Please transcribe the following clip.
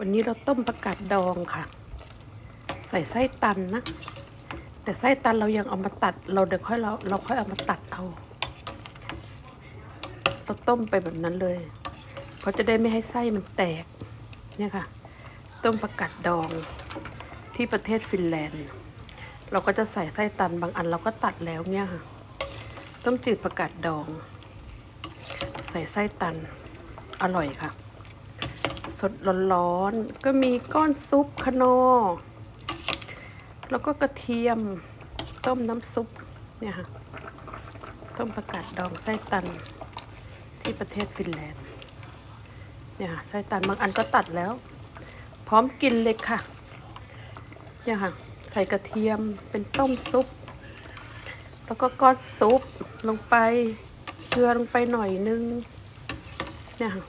วันนี้เราต้มประกาศดองค่ะ ใส่ไส้ตันนะ แต่ไส้ตันเรายังเอามาตัด เราเดี๋ยวค่อยเราเราค่อยเอามาตัดเอาเราต้มไปแบบนั้นเลยเพราะจะได้ไม่ให้ไส้มันแตกเนี่ยค่ะ ต้มประกาศดองที่ประเทศฟินแลนด์ เราก็จะใส่ไส้ตันบางอันเราก็ตัดแล้วเนี่ยค่ะ ต้มจืดประกาศดอง ใส่ไส้ตันอร่อยค่ะ สดร้อนๆ ก็มีก้อนซุปขนอ แล้วก็กระเทียมต้มน้ำซุปเนี่ยค่ะ ต้มประกาศดองไส้ตันที่ประเทศฟินแลนด์ เนี่ยค่ะไส้ตันบางอันก็ตัดแล้ว พร้อมกินเลยค่ะ เนี่ยค่ะ ใส่กระเทียมเป็นต้มซุป แล้วก็ก้อนซุปลงไปเกลือลงไปหน่อยนึง เนี่ยค่ะ